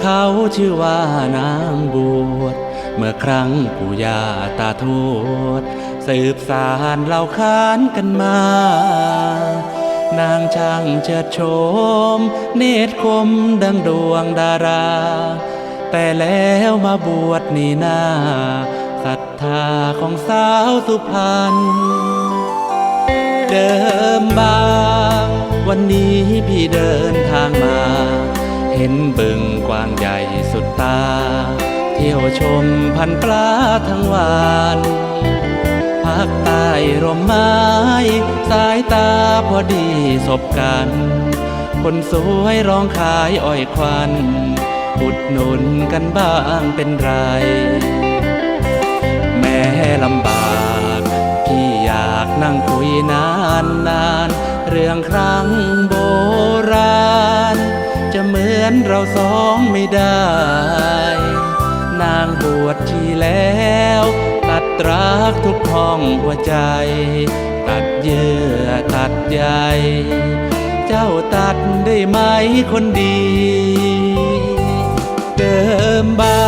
เขาชื่อว่านางบวชเมื่อครั้งปู่ย่าตาทวดสืบสารเล่าขานกันมา นางช่างเชิดโฉมเนตรคมดังดวงดารา แต่แล้วมาบวชนี่นาศรัทธาของสาวสุพรรณเดิมบาง วันนี้พี่เดินทางมา เห็นบึงกว้างใหญ่สุดตา เที่ยวชมพันปลาทั้งวันภาคใต้ร่มไม้ สายตาพอดีสบกัน คนสวยร้องขายอ้อยควัน อุดหนุนกันบ้างเป็นไร แม้ลำบากพี่อยากนั่งคุยนานนาน เรื่องครั้งโบราณ นเราสองไม่ได้ นางบวชที่แล้ว ตัดรักทุกห้องหัวใจ ตัดเยื่อตัดใยเจ้าตัดได้ไหมคนดี เดิมบา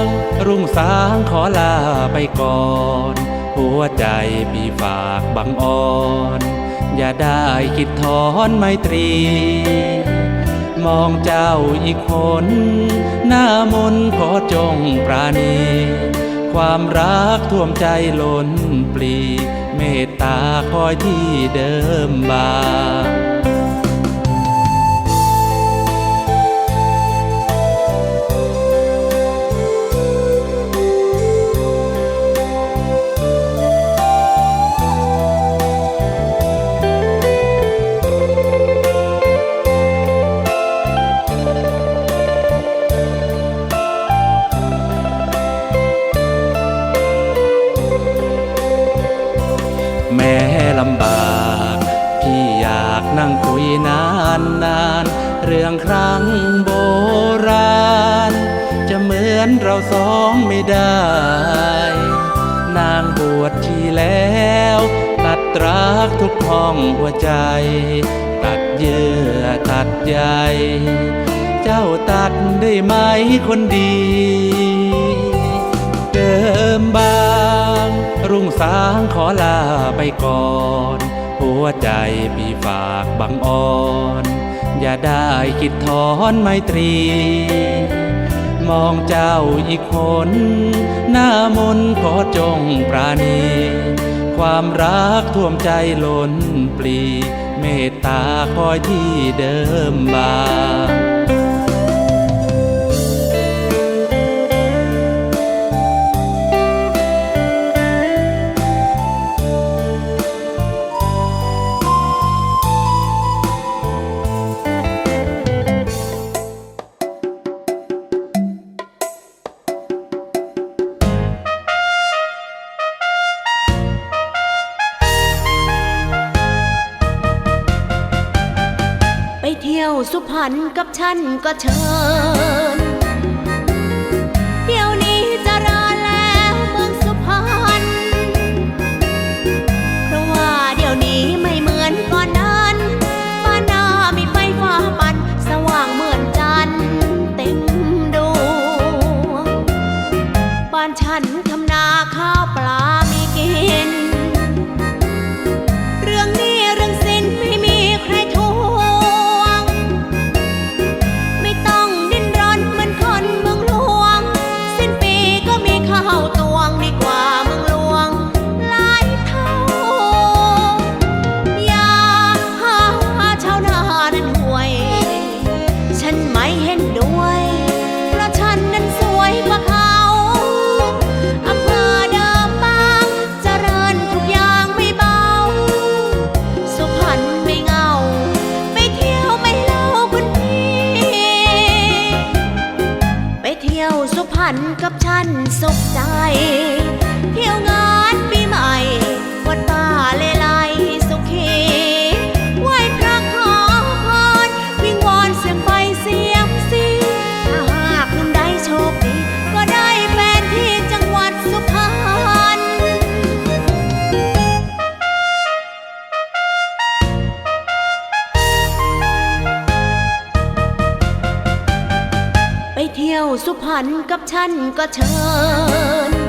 ง รุ่งสางขอลาไปก่อน หัวใจพี่ฝากบังอ่อน อย่าได้คิดถอนไมตรี มองเจ้าอีกคน หน้ามนขอจงปราณี ความรักท่วมใจล้นปลี เมตตาคอยที่เดิมบาง นาน เรื่องครั้งโบราณ จะเหมือนเราสองไม่ได้ นางบวชที่แล้วตัดรักทุกห้องหัวใจ ตัดเยื่อตัดใยเจ้าตัดได้ไหมคนดี เดิมบาง รุ่งสางขอลาไปก่อน หัวใจพี่ฝากบังอ่อน อย่าได้คิดถอนไมตรี มองเจ้าอีกคน หน้ามนขอจงปราณี ความรักท่วมใจล้นปลี เมตตาคอยที่เดิมบาง ยวสุพรรณกับฉันก็เชิญ นสุขใจ พันกับฉันก็เชิญ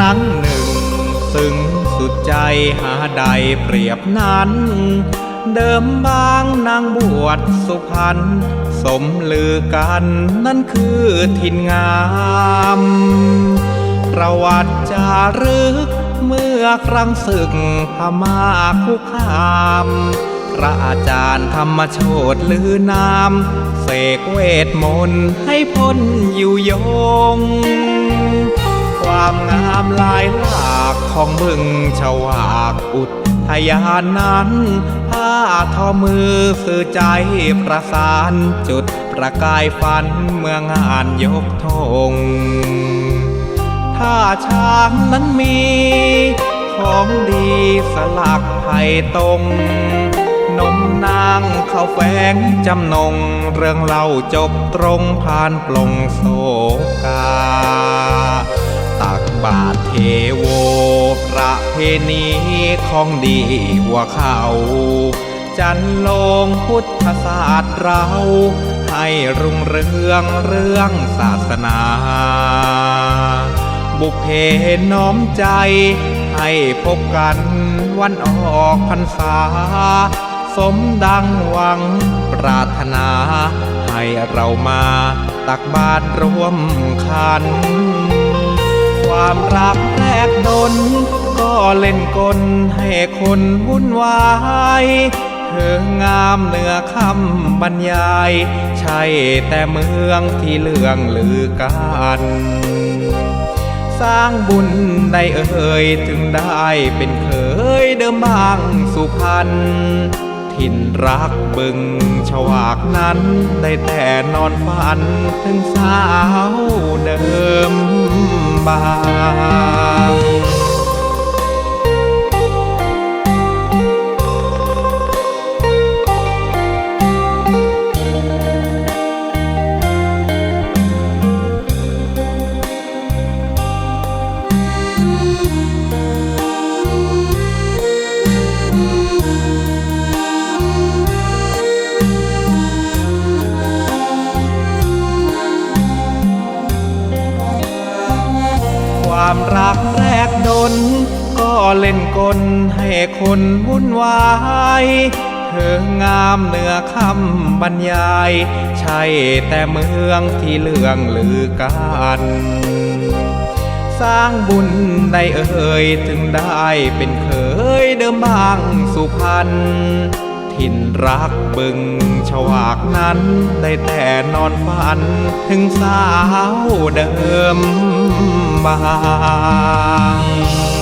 รั้งหนึ่ง ซึ่งสุดใจหาใดเปรียบนั้น เดิมบางนางบวชสุพรรณสมลือกันนั่นคือถิ่นงาม ประวัติจารึกเมื่อครั้งศึกพม่าคุกคาม พระอาจารย์ธรรมโชตลือนามเสกเวทมนต์ให้พ้นอยู่ยง ความ ลายหลากของบึงชวากอุทยานนั้น ผ้าทอมือสื่อใจประสานจุดประกายฝันเมื่องานยกธงถ้าช้างนั้นมี ของดีสลักไผ่ตรงนมนางเข้าแฝงจำนง เรื่องเล่าจบตรงผ่านปลงโศกา ตักบาทเทโว ประเพณีของดีหัวเขา จันลงพุทธศาสตร์เรา ให้รุ่งเรืองเรื่องศาสนา บุพเพน้อมใจ ให้พบกันวันออกพรรษา สมดังหวังปรารถนา ให้เรามาตักบาตรร่วมคัน ความรักแรกดน ก็เล่นกลให้คนวุ่นวายเธองามเหนือคำบรรยาย ใช่แต่เมืองที่เลื่องลือกันสร้างบุญได้เอ่ยถึงได้เป็นเคยเดิมบางสุพรรณ ถิ่นรักบึงชวากนั้น ได้แต่นอนฝันถึงสาวเดิมบาง ความรักแรกดน ก็เล่นกลให้คนวุ่นวาย เธองามเหนือคำบรรยาย ใช่แต่เมืองที่เลื่องลือกันสร้างบุญได้เอ่ยถึงได้เป็นเคยเดิมบางสุพรรณ ถิ่นรักบึงฉวากนั้น ได้แต่นอนฝัน ถึงสาวเดิมบาง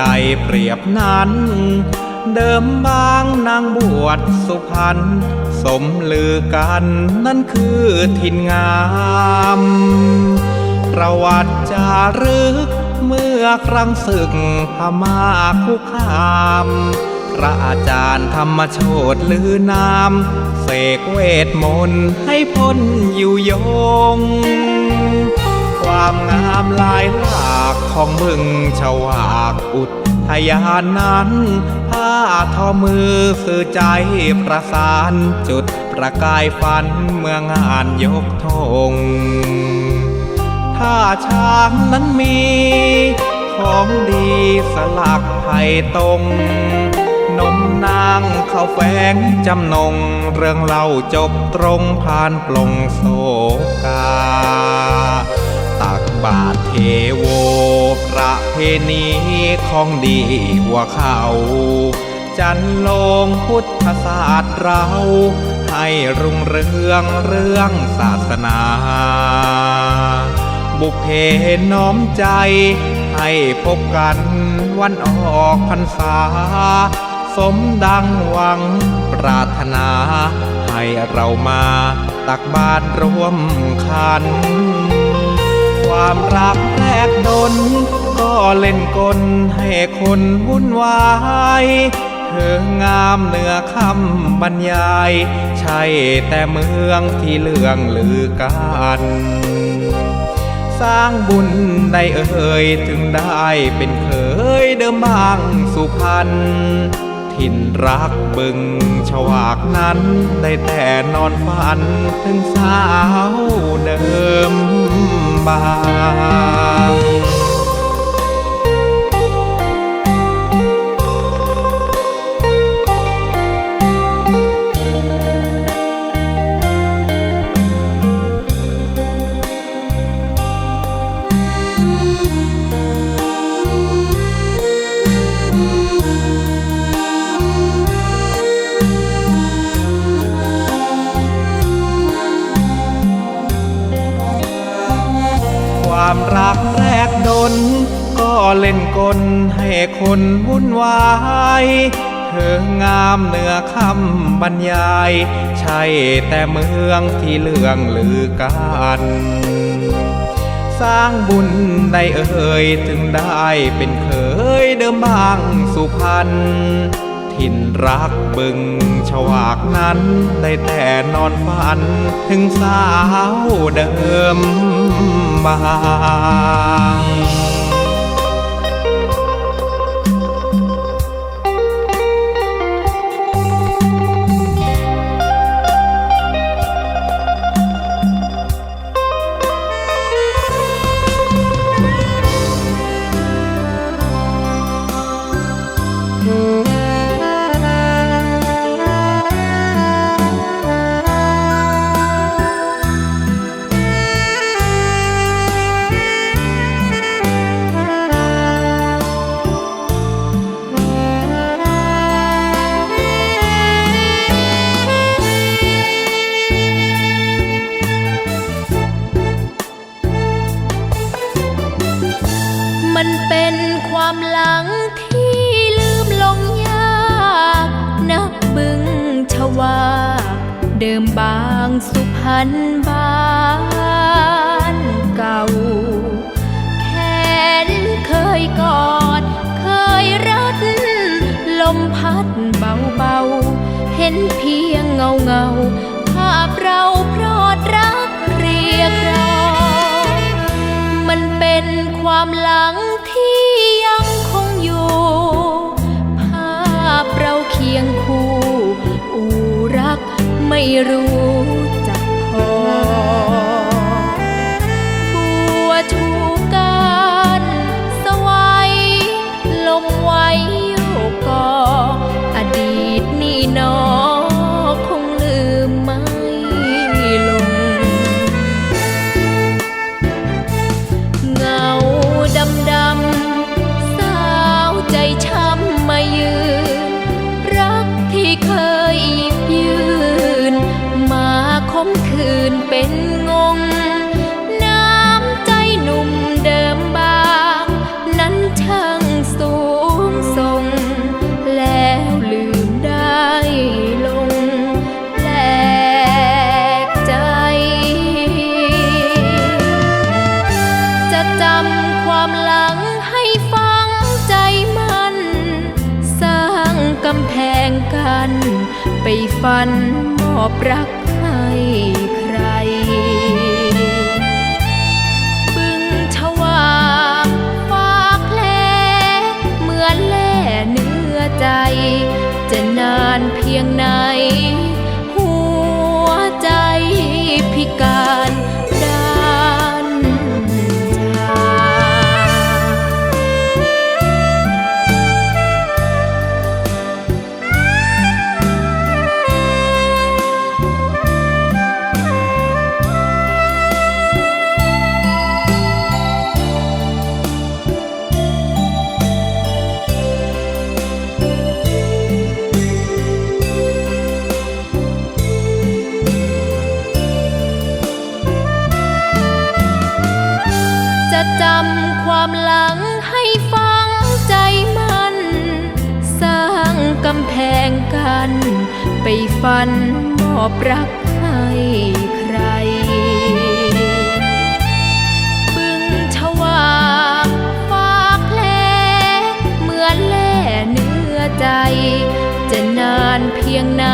ใดเปรียบนั้น เดิมบางนางบวชสุพรรณสมลือกันนั่นคือถิ่นงาม ประวัติจารึกเมื่อครั้งศึกพม่าคุกคาม พระอาจารย์ธรรมโชดลือนามเสกเวทมนต์ให้พ้นอยู่ยง ความงามลายหลา ของมึงชวากอุทยานนั้น ผ้าทอมือสื่อใจประสานจุดประกายฝันเมื่องานยกธงถ้าช้างนั้นมี ของดีสลักไผ่ตรงนมนางเข้าแฝงจำนง เรื่องเล่าจบตรงผ่านปลงโศกา ตักบาทเทโว ประเพณีของดีหัวเขา จันลงพุทธศาสตร์เรา ให้รุ่งเรืองเรื่องศาสนา บุพเพน้อมใจ ให้พบกันวันออกพรรษา สมดังหวังปรารถนาให้เรามาตักบาตรร่วมคัน ความรักแรกดน ก็เล่นกลให้คนวุ่นวายเธองามเหนือคำบรรยาย ใช่แต่เมืองที่เลื่องลือกันสร้างบุญได้เอ่ยถึงได้เป็นเคยเดิมบางสุพรรณ ถิ่นรักบึงฉวากนั้น ได้แต่นอนฝันถึงสาวเดิมบาง กดนก็เล่นกลให้คนวุ่นวาย เธองามเหนือคำบรรยาย ใช่แต่เมืองที่เลื่องลือกันสร้างบุญได้เอ่ยถึงได้เป็นเคยเดิมบางสุพรรณ ถิ่นรักบึงฉวากนั้น ได้แต่นอนฝัน ถึงสาวเดิมบาง มันเป็นความหลังที่ลืมลงยากนักบึงชวา เดิมบางสุพรรณบ้านเก่า แขนเคยกอด เคยรัด ลมพัดเบาๆ เห็นเพียงเงาเงาภาพเราพรอดรักเรียกร้องมันเป็นความหลัง รู้ ฝันมอบรักให้ใคร บึงชวางฝากแลเหมือนแล่เนื้อใจ จะนานเพียงไหน ฝันมอบรักให้ใคร บึงชวางฝากแผลเหมือนแล่เนื้อใจ จะนานเพียงไหน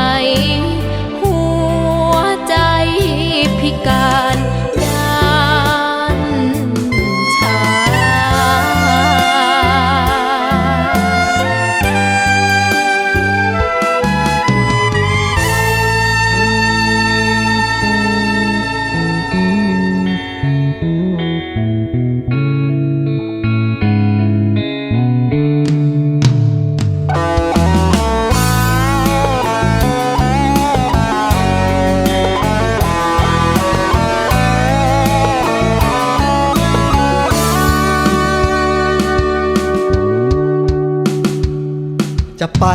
จะไป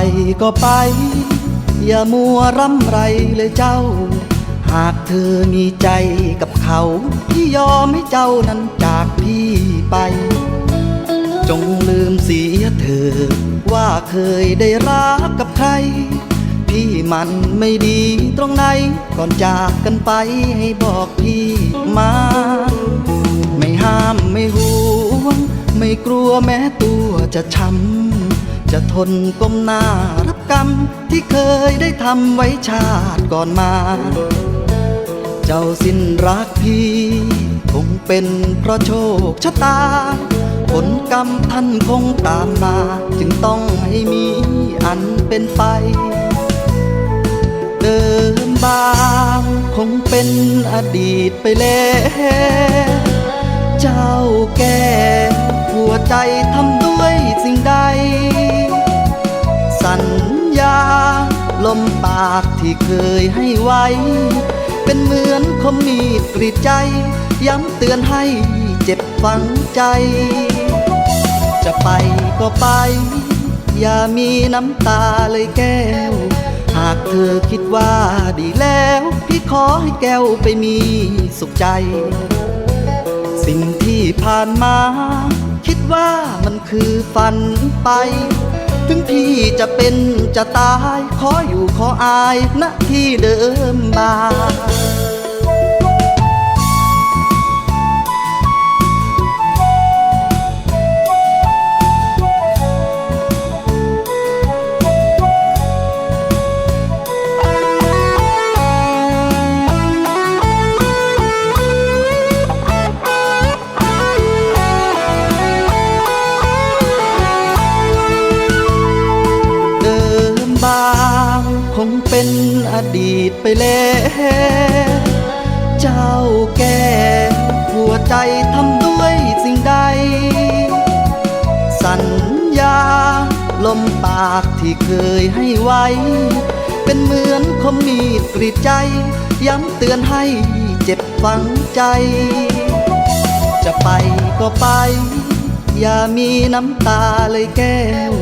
ก็ไป อย่ามัวรำไรเลยเจ้า หากเธอมีใจกับเขาพี่ยอมให้เจ้านั้นจากพี่ไป จงลืมเสียเธอ ว่าเคยได้รักกับใคร พี่มันไม่ดีตรงไหน ก่อนจากกันไปให้บอกพี่มา ไม่ห้ามไม่ห่วง ไม่กลัวแม้ตัวจะช้ำ จะทนก้มหน้ารับกรรมที่เคยได้ทำไว้ชาติก่อนมา เจ้าสิ้นรักพี่ คงเป็นเพราะโชคชะตา ผลกรรมท่านคงตามมา จึงต้องให้มีอันเป็นไป เดิมบางคงเป็นอดีตไปแล้วเจ้าแก่หัวใจทำด้วยสิ่งใด สัญญา ลมปากที่เคยให้ไว้ เป็นเหมือนคมมีดกรีดใจ ย้ำเตือนให้เจ็บฝังใจ จะไปก็ไป อย่ามีน้ำตาเลยแก้ว หากเธอคิดว่าดีแล้ว พี่ขอให้แก้วไปมีสุขใจ สิ่งที่ผ่านมา คิดว่ามันคือฝันไป ถึงพี่จะเป็นจะตาย ขออยู่ขออายณที่เดิมบาง ดไปแล้ว เจ้าแก่หัวใจทำด้วยสิ่งใด สัญญา ลมปากที่เคยให้ไว้ เป็นเหมือนคมมีดกรีดใจ ย้ำเตือนให้เจ็บฝังใจ จะไปก็ไป อย่ามีน้ำตาเลยแก้ว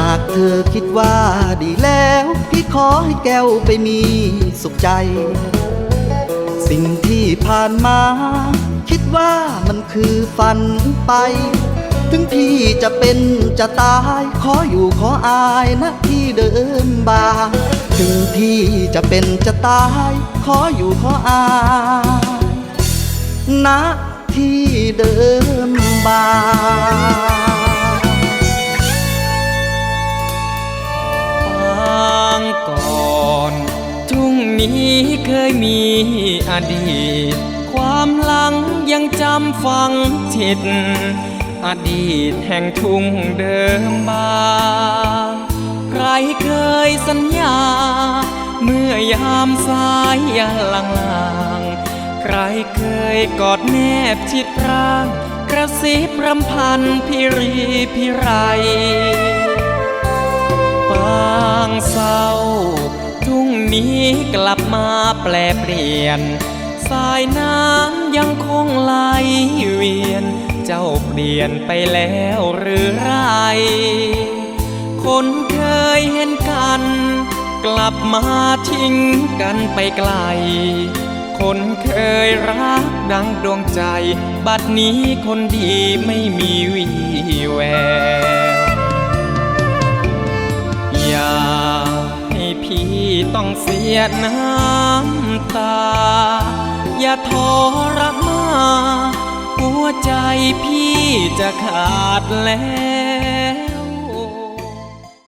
หากเธอคิดว่าดีแล้ว พี่ขอให้แก้วไปมีสุขใจ สิ่งที่ผ่านมา คิดว่ามันคือฝันไป ถึงพี่จะเป็นจะตาย ขออยู่ขออายนะที่เดิมบางถึงพี่จะเป็นจะตาย ขออยู่ขออายณที่เดิมบา นี้เคยมีอดีต ความหลังยังจำฝังจิต อดีตแห่งทุ่งเดิมบางใครเคยสัญญา เมื่อยามสายยาลางลางใครเคยกอดแนบชิดร่าง กระซิบรำพันพิรีพิไร ปางเศร้า นี้กลับมาแปลเปลี่ยน สายน้ำยังคงไหลเวียน เจ้าเปลี่ยนไปแล้วหรือไร คนเคยเห็นกัน กลับมาทิ้งกันไปไกล คนเคยรักดังดวงใจ บัดนี้คนดีไม่มีวี่แวว อย่า ต้องเสียน้ำตา อย่าทรมาหัวใจพี่จะขาดแล้ว